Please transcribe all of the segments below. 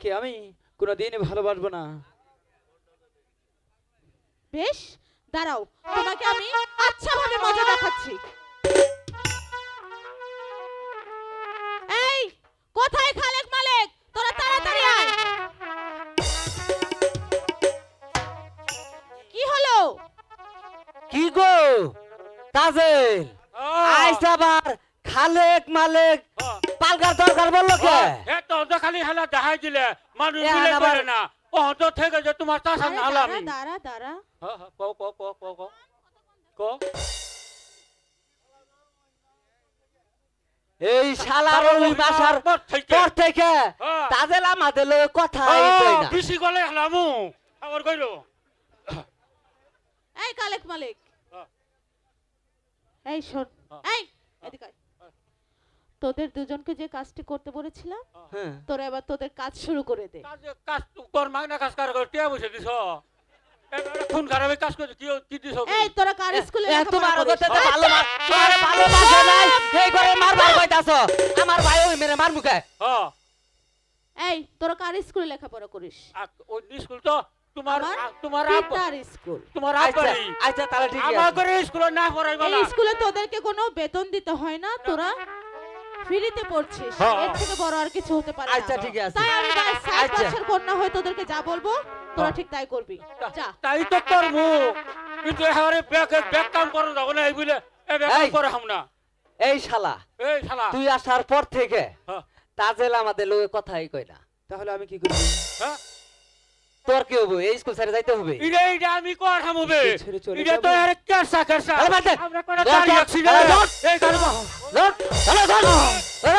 তোমাকে আমি কোনোদিন ভালোবাসবো না। বেশ দাঁড়াও তোমাকে আমি আচ্ছা ভাবে মজা দেখাচ্ছি। এই কোথায় খালেক মালেক? তোরা তাড়াতাড়ি আয়। কি হলো? কি গো? তাজেল। আইস আবার খালেক মালেক পালকার তরকার বলল কে? তো খালি হেলা দেখাই দিলে মানুষ মিলে করে না। ও তো থেকে যে তোমার চাষা আরে নাহলে দাঁড়া আমি দাঁড়া দাঁড়া। হ্যাঁ, হ্যাঁ, কও কও কও কও কও কও এই শালার ওই বাসার পর থেকে। পর থেকে। তাজেল আমাদের লগে কথা কই না। বেশি গলে হেলামু আবার কইলো। এই কালেক মালিক। এই শোন। এই এদিকে। তোদের দুজনকে যে কাজটি করতে বলেছিলাম হ্যাঁ। তোরা এবার তোদের কাজ শুরু করে দে। কাজ কাজ তোর মাগনা কাজ কার করে টিয়া বসে দিছ কাজ করে কি কি দিছ এই তোরা কার স্কুলে এ, লেখাপড়া তোমার করিস? কথা তো ভালো মা- তোমার ভালোবাসে নাই। এই করে মারবার কইতাছ আমার ভাই ওই মেরে মার মুখে। হ্যাঁ এই তোরা কার স্কুলে লেখাপড়া করিস? ওই স্কুল তো? তোমার তোমার আপ পিতার স্কুল। তোমার আচ্ছা আচ্ছা তাহলে ঠিক আমার আছে। করে স্কুলে না পড়াইবা না এই স্কুলে তোদেরকে কোনো বেতন দিতে হয় না তোরা ফ্রিতে পড়ছিস হ্যাঁ। এর থেকে বড় আর কিছু হতে পারে আচ্ছা ঠিক আছে। তাই আমি সাত আচ্ছা। বছর কন্যা হয়ে তোদেরকে যা বলব তোরা হ্যাঁ। ঠিক তাই করবি। যা। তাই তো করব। কিন্তু এবারে ব্যাক ব্যাক কাম করে যাব না এই বলে এই ব্যাক। করে হাম না। এই শালা এই শালা। তুই আসার পর থেকে হ্যাঁ। তাজেল আমাদের লগে কথাই কই না। তাহলে আমি কি করব হ্যাঁ। তোর কি হবে? এই স্কুল ছেড়ে যাইতে হবে? এইটা ইরে আমি কর হামবে এটা তো আর সাকার কেসা? আরে বাদ দে। আমরা কোন। এই কারবা ধর, ধর, ধর, ধর,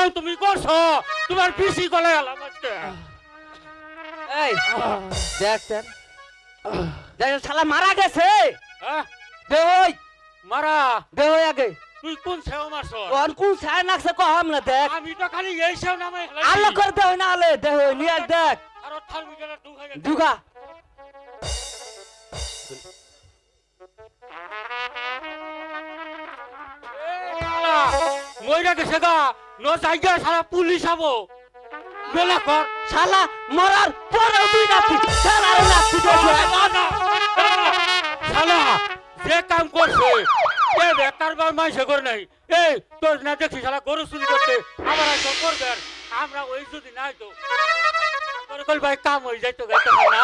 কাম তুমি করছ? তোমার পিসি গলে গেলাম আজকে এই দেখ দেখ। দেখ শালা মারা গেছে। হ্যাঁ? দে ওই। মারা? দে ওই আগে। তুই কোন সেও মারছ কোন কোন নাকছে কম না দেখ। আমি তো খালি এই সেও নামে আল্লাহ করে দে না আলে দে ওই নিয়ে দেখ। আর থাল মিটারে মইরা গেছে গা। ন জায়গা সারা পুলিশ আবো। বেলা কর। শালা মরার পরেও তুই নাকি শালা নাকি শালা যে কাম করছে এ বেকার বার মাইসে করে নাই। এই তোর না দেখছি শালা গরু চুরি করছে। আবার হয়তো করবে আর আমরা ওই যদি নাই তো তোর কল ভাই কাম হয়ে যাইতো গাইতে না।